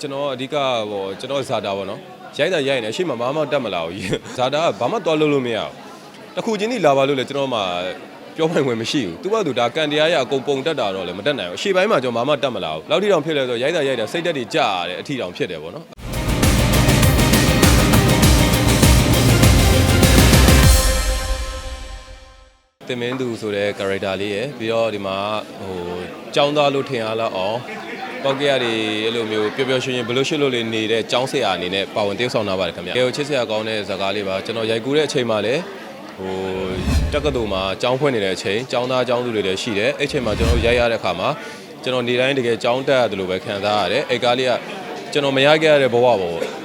ကျွန်တော်အဓိကဟိုကျွန်တော်ဇာတာပေါ့နော်ရိုက်တာရိုက်နေအရှိမဘာမှတက်မလာဘူးဇာတာကဘာမှသွားလို့လို့မရဘူးတစ်ခုချင်းကြီးလာပါလို့လေကျွန်တော်မှပြောပိုင်ဝင်မရှိဘူးသူကသူဒါကန်တရားရအကုန်ပုံတက်တာတော့လည်းမတက်နိုင်ဘူးအရှိပိုင်းမှာကျွန်တော်ဘာမှတက်မလာဘူးလောက်ထိတောင်ဖြစ်လဲဆိုရိုက်တာရိုက်တာစိတ်တက်တွေကြာရတယ်အထီတောင်ဖြစ်တယ်ပေါ့နော်တင်မင်းသူဆိုတဲ့ character လေးရယ်ပြီးတော့ဒီမှာဟိုចောင်းသားလို့ထင်ရလောက်အောင် ပောက်ကရတွေအဲ့လိုမျိုးပျော်ပျော်ရွှင်ရွှင်ဘလို့ရှိလို့လေးနေတဲ့ចောင်းဆရာအနေနဲ့ပါဝင်tiêuဆောင်လာပါတယ်ခင်ဗျာ။ဟိုချစ်ဆရာကောင်းတဲ့ဇာကားလေးပါကျွန်တော်ရိုက်ကူးတဲ့အချိန်မှာလည်းဟိုတက္ကသိုလ်မှာចောင်းဖွင့်နေတဲ့အချိန်ចောင်းသားចောင်းသူတွေလည်းရှိတယ်။အဲ့ချိန်မှာကျွန်တော်ရိုက်ရတဲ့အခါမှာကျွန်တော်နေတိုင်းတကယ်ចောင်းတက်ရတယ်လို့ပဲခံစားရတယ်။အဲ့ကားလေးကကျွန်တော်မရခဲ့ရတဲ့ဘဝပေါ့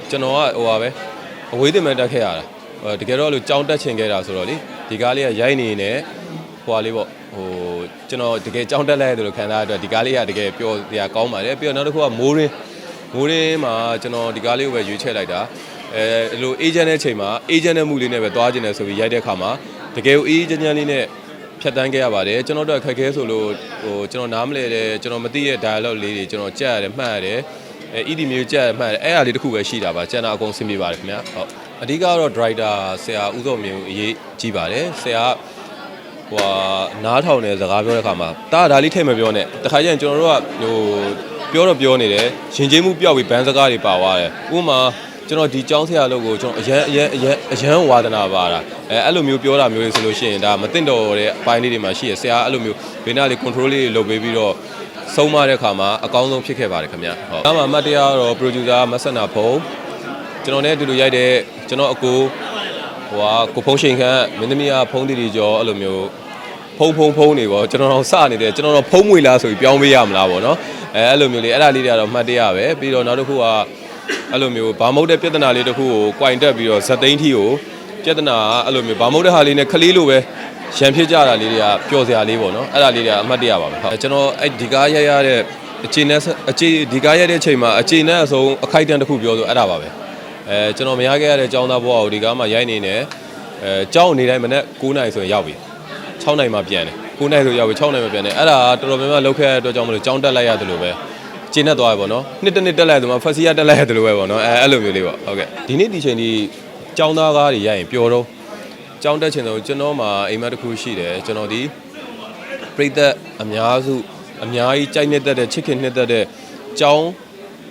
ကျွန်တော်ကဟိုပါပဲအဝေးတင်မဲ့တက်ခဲ့ရတာ။ဟိုတကယ်တော့လို့ចောင်းတက်ချင်ခဲ့တာဆိုတော့လေဒီကားလေးကရိုက်နေနေဟိုပါလေးပေါ့ ဟိုကျွန်တော်တကယ်ကြောင်းတက်လိုက်ရတယ်လို့ခံစားရတဲ့ဒီကားလေးကတကယ်ပျော်စရာကောင်းပါတယ်ပြီးတော့နောက်တစ်ခုကမိုးရင်းမိုးရင်းမှာကျွန်တော်ဒီကားလေးကိုပဲရွေးချယ်လိုက်တာအဲအဲ့လို agent တဲ့ချိန်မှာ agent တဲ့မှုလေးနဲ့ပဲသွားခြင်းတယ်ဆိုပြီးရိုက်တဲ့အခါမှာတကယ်ကို agent လေးနဲ့ဖြတ်တန်းခဲ့ရပါတယ်ကျွန်တော်တို့အခက်ခဲဆိုလို့ဟိုကျွန်တော်နားမလဲတဲ့ကျွန်တော်မသိတဲ့ dialogue လေးတွေကျွန်တော်ကြက်ရတယ်မှတ်ရတယ်အဲ ED မျိုးကြက်ရမှတ်ရတယ်အဲ့အရာလေးတစ်ခုပဲရှိတာပါကျန်တာအကုန်ဆင်ပြေပါတယ်ခင်ဗျာဟုတ်အဓိကတော့ driver ဆရာဦးစောမြင့်အရေးကြီးပါတယ်ဆရာက ဟိုဟာနားထောင်နေစကားပြောတဲ့ခါမှာတာဒါလေးထိတ်မပြောနဲ့တခါကျရင်ကျွန်တော်တို့ကဟိုပြောတော့ပြောနေတယ်ရှင်ကျေးမှုပျောက်ပြီးဘန်းစကားတွေပါသွားတယ်ဥပမာကျွန်တော်ဒီចောင်းဆရာလို့ကိုကျွန်တော်အရန်အရန်အရန်အရန်ဝါဒနာပါတာအဲအဲ့လိုမျိုးပြောတာမျိုးတွေဆိုလို့ရှိရင်ဒါမသိတော့တဲ့အပိုင်းလေးတွေမှာရှိရဆရာအဲ့လိုမျိုးဘေးနားလေး control လေးတွေလုပ်ပေးပြီးတော့ဆုံးမတဲ့ခါမှာအကောင်းဆုံးဖြစ်ခဲ့ပါတယ်ခင်ဗျဟုတ်ဒါမှအမှတ်တရတော့ producer မဆန္နာဖုံကျွန်တော်နဲ့အတူတူရိုက်တဲ့ကျွန်တော်အကို ဟိုဟာကိုဖုံးရှင်ခန့်မင်းသမီးကဖုံးတီတီကျော်အဲ့လိုမျိုးဖုံဖုံဖုံနေပေါ့ကျွန်တော်တော့စနေတယ်ကျွန်တော်တော့ဖုံမွေလားဆိုပြီးပြောင်းပေးရမလားပေါ့နော်အဲအဲ့လိုမျိုးလေးအဲ့ဒါလေးတွေကတော့မှတ်တရပဲပြီးတော့နောက်တစ်ခုကအဲ့လိုမျိုးဘာမဟုတ်တဲ့ပြဿနာလေးတစ်ခုကိုကြွင်တက်ပြီးတော့ဇက်သိန်းထီကိုပြဿနာကအဲ့လိုမျိုးဘာမဟုတ်တဲ့ဟာလေးနဲ့ခလေးလိုပဲရံဖြစ်ကြတာလေးတွေကပျော်စရာလေးပေါ့နော်အဲ့ဒါလေးတွေကအမှတ်တရပါပဲဟုတ်ကျွန်တော်အဲ့ဒီကားရရတဲ့အခြေနဲ့အခြေဒီကားရတဲ့အချိန်မှာအခြေနဲ့အဆုံးအခိုက်အတန့်တစ်ခုပြောဆိုအဲ့ဒါပါပဲ အဲကျွန်တော်မရခဲ့ရတဲ့ចောင်းသားဘဝကိုဒီကားမှာရိုက်နေနေအဲကြောင်းနေတိုင်းမနေ့9နာရီဆိုရင်ရောက်ပြီ6နိုင်မှပြန်တယ်9နိုင်ဆိုရောက်ပြီ6နိုင်မှပြန်တယ်အဲ့ဒါတော်တော်များများလောက်ခဲ့တဲ့အတွက်ကြောင့်မလို့ကြောင်းတက်လိုက်ရတယ်လို့ပဲကျင်းနေသွားရပေါ့နော်နှစ်တစ်နှစ်တက်လိုက်ဆိုမှဖက်စီရတက်လိုက်ရတယ်လို့ပဲပေါ့နော်အဲအဲ့လိုမျိုးလေးပေါ့ဟုတ်ကဲ့ဒီနေ့ဒီချိန်ဒီကြောင်းသားကားတွေရိုက်ရင်ပျော်တော့ကြောင်းတက်ချင်တော့ကျွန်တော်မှာအိမ်မက်တစ်ခုရှိတယ်ကျွန်တော်ဒီပြိသက်အများစုအများကြီးကြိုက်နှစ်သက်တဲ့ချစ်ခင်နှစ်သက်တဲ့ကြောင်း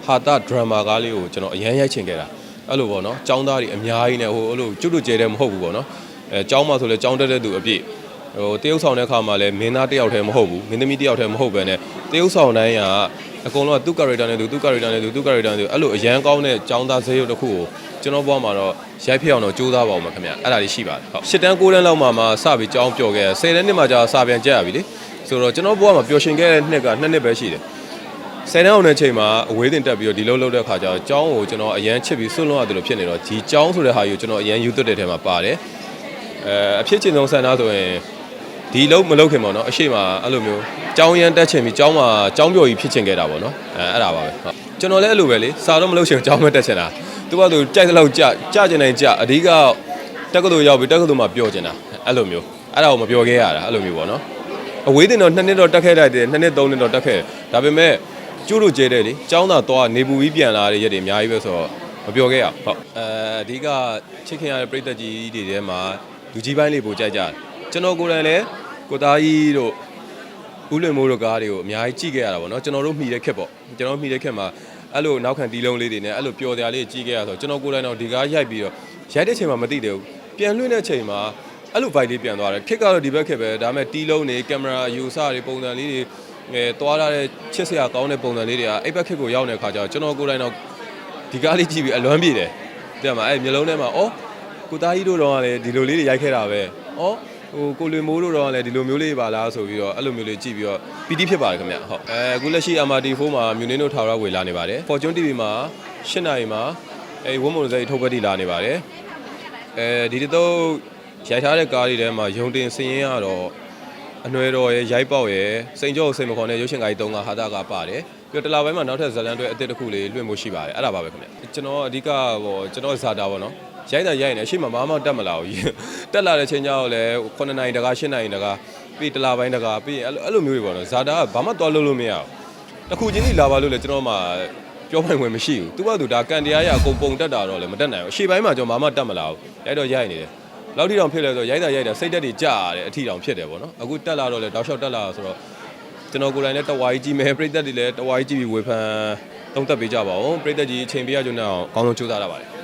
ဟာတာဒရမာကားလေးကိုကျွန်တော်အရန်ရိုက်ချင်ခဲ့တာ အဲ့လိုပေါ့နော်ចောင်းသားတွေအများကြီးနဲ့ဟိုအဲ့လိုကျွတ်ကျွတ်ကျဲတဲ့မဟုတ်ဘူးပေါ့နော်အဲចောင်းမှာဆိုလဲចောင်းတက်တဲ့သူအပြည့် ဟိုတရုပ်ဆောင်တဲ့ခါမှာလည်းမင်းသားတစ်ယောက်တည်းမဟုတ်ဘူးမင်းသမီးတစ်ယောက်တည်းမဟုတ်ပဲねတရုပ်ဆောင်တိုင်းကအကုန်လုံးကသူ့ character နဲ့သူသူ့ character နဲ့သူသူ့ character နဲ့သူအဲ့လိုအရန်ကောင်းတဲ့ចောင်းသားဇေယုတ်တစ်ခုကိုကျွန်တော်ဘွားမှာတော့ရိုက်ဖြစ်အောင်တော့ကြိုးစားပါအောင်ပါခင်ဗျအဲ့ဒါလေးရှိပါတယ်ဟုတ်ရှစ်တန်းကိုးတန်းလောက်မှမှစပြီးចောင်းပျော်ခဲ့ဆယ်တန်းနှစ်မှကြာစာပြန်ကြက်ရပြီလေဆိုတော့ကျွန်တော်ဘွားမှာပျော်ရှင်ခဲ့တဲ့နှစ်ကနှစ်နှစ်ပဲရှိတယ် ဆယ်တန်းအောင်တဲ့ချိန်မှာအဝေးတင်တက်ပြီးတော့ဒီလုံးလုံးတဲ့ခါကျတော့ចောင်းကိုကျွန်တော်အရန်ချစ်ပြီးဆွန့်လွတ်ရတယ်လို့ဖြစ်နေတော့ဒီចောင်းဆိုတဲ့ဟာကိုကျွန်တော်အရန်ယူသွတ်တဲ့ထဲမှာပါတယ်အဲအဖြစ်ချင်းဆုံးဆန္ဒဆိုရင်ဒီလုံးမလုံးခင်ပေါ့နော်အရှိမအဲ့လိုမျိုးကြောင်းရမ်းတက်ချင်ပြီးကြောင်းမှာကြောင်းပြော်ကြီးဖြစ်ချင်ခဲ့တာပေါ့နော်အဲအဲ့ဒါပါပဲဟုတ်ကျွန်တော်လည်းအဲ့လိုပဲလေစာတော့မလုံးချင်ကြောင်းမတက်ချင်တာသူကသူကြိုက်တဲ့လောက်ကြကြချင်နိုင်ကြအဓိကတက္ကသိုလ်ရောက်ပြီးတက္ကသိုလ်မှာပြောချင်တာအဲ့လိုမျိုးအဲ့ဒါကိုမပြောခဲ့ရတာအဲ့လိုမျိုးပေါ့နော်အဝေးတင်တော့နှစ်နှစ်တော့တက်ခဲ့လိုက်တယ်နှစ်နှစ်သုံးနှစ်တော့တက်ခဲ့ဒါပေမဲ့ ကျိုးလို့ကျဲတယ်လေကျောင်းသားတော့နေပူပြီးပြန်လာတဲ့ရက်တွေအများကြီးပဲဆိုတော့မပြောခဲ့ရအောင်ဟုတ်အဲအဓိကချစ်ခင်ရတဲ့ပြည်သက်ကြီးတွေထဲမှာလူကြီးပိုင်းလေးပိုကြိုက်ကြတယ်ကျွန်တော်ကိုယ်တိုင်လည်းကိုသားကြီးတို့ဦးလွင်မိုးတို့ကားတွေကိုအများကြီးကြည့်ခဲ့ရတာပေါ့နော်ကျွန်တော်တို့မှီတဲ့ခက်ပေါ့ကျွန်တော်မှီတဲ့ခက်မှာအဲ့လိုနောက်ခံတီးလုံးလေးတွေနဲ့အဲ့လိုပျော်တရားလေးကြည့်ခဲ့ရဆိုကျွန်တော်ကိုယ်တိုင်တော့ဒီကားရိုက်ပြီးတော့ရိုက်တဲ့ချိန်မှာမသိတယ်ဘူးပြန်လွှင့်တဲ့ချိန်မှာအဲ့လို vibe လေးပြန်သွားတယ်ခက်ကတော့ဒီဘက်ခက်ပဲဒါပေမဲ့တီးလုံးတွေကင်မရာယူဆတွေပုံစံလေးတွေ အဲသွားရတဲ့ချစ်စရာကောင်းတဲ့ပုံစံလေးတွေကအဲ့ဘက်ခက်ကိုရောက်နေတဲ့ခါကျတော့ကျွန်တော်ကိုယ်တိုင်တော့ဒီကားလေးကြည့်ပြီးအလွမ်းပြေတယ်တဲ့မှာအဲ့မျိုးလုံးထဲမှာအော်ကိုသားကြီးတို့တော့ကလည်းဒီလိုလေးတွေရိုက်ခဲ့တာပဲအော်ဟိုကိုလွင်မိုးတို့တော့လည်းဒီလိုမျိုးလေးပါလားဆိုပြီးတော့အဲ့လိုမျိုးလေးကြည့်ပြီးတော့ပီတိဖြစ်ပါတယ်ခင်ဗျဟုတ်အဲအခုလက်ရှိ MRT4 မှာမြူနင်းတို့ထာဝရဝေလာနေပါတယ် Fortune TV မှာ၈နိုင်မှာအဲဝုံမုံစိတ်ထုတ်ပတ်တီလာနေပါတယ်အဲဒီတစ်တော့ရိုက်ထားတဲ့ကားတွေထဲမှာယုံတင်စည်ရင်ကတော့ အနွယ်တော်ရဲ့ရိုက်ပေါက်ရဲ့စိန်ကြောစိန်မခွန်နဲ့ရုပ်ရှင်ကားကြီး၃ကဟာတာကပါတယ်ပြီးတော့တလာပိုင်းမှာနောက်ထပ်ဇလန်တွေအသစ်တစ်ခုလေးလွှင့်ဖို့ရှိပါတယ်အဲ့ဒါပါပဲခင်ဗျကျွန်တော်အဓိကဟိုကျွန်တော်ဇာတာပေါ့နော်ရိုက်တာရိုက်နေအရှိမဘာမှတက်မလာဘူးတက်လာတဲ့ချိန်ကျတော့လည်း9နိုင်တကာ10နိုင်တကာပြီးတလာပိုင်းတကာပြီးအဲ့လိုအဲ့လိုမျိုးတွေပေါ့နော်ဇာတာကဘာမှသွားလို့လို့မရဘူးတစ်ခုချင်းကြီးလာပါလို့လေကျွန်တော်မှပြောပိုင်ဝင်မရှိဘူးသူကသူဒါကန်တရားရအကုန်ပုံတက်တာတော့လည်းမတက်နိုင်ဘူးအရှိပိုင်းမှာကျွန်တော်ဘာမှတက်မလာဘူးရိုက်တော့ရိုက်နေတယ် လောက်ထိတောင်ဖြစ်လဲဆိုတော့ရိုက်တာရိုက်တာစိတ်တက်တွေကြာရတယ်အထီတောင်ဖြစ်တယ်ပေါ့နော်အခုတက်လာတော့လေတောက်လျှောက်တက်လာဆိုတော့ကျွန်တော်ကိုယ်တိုင်လည်းတဝါကြီးကြီးမယ်ပြိသက်တွေလည်းတဝါကြီးကြီးပြီးဝေဖန်သုံးသက်ပေးကြပါဦးပြိသက်ကြီးအချိန်ပေးရကြအောင်အကောင်းဆုံးကြိုးစားရပါတယ်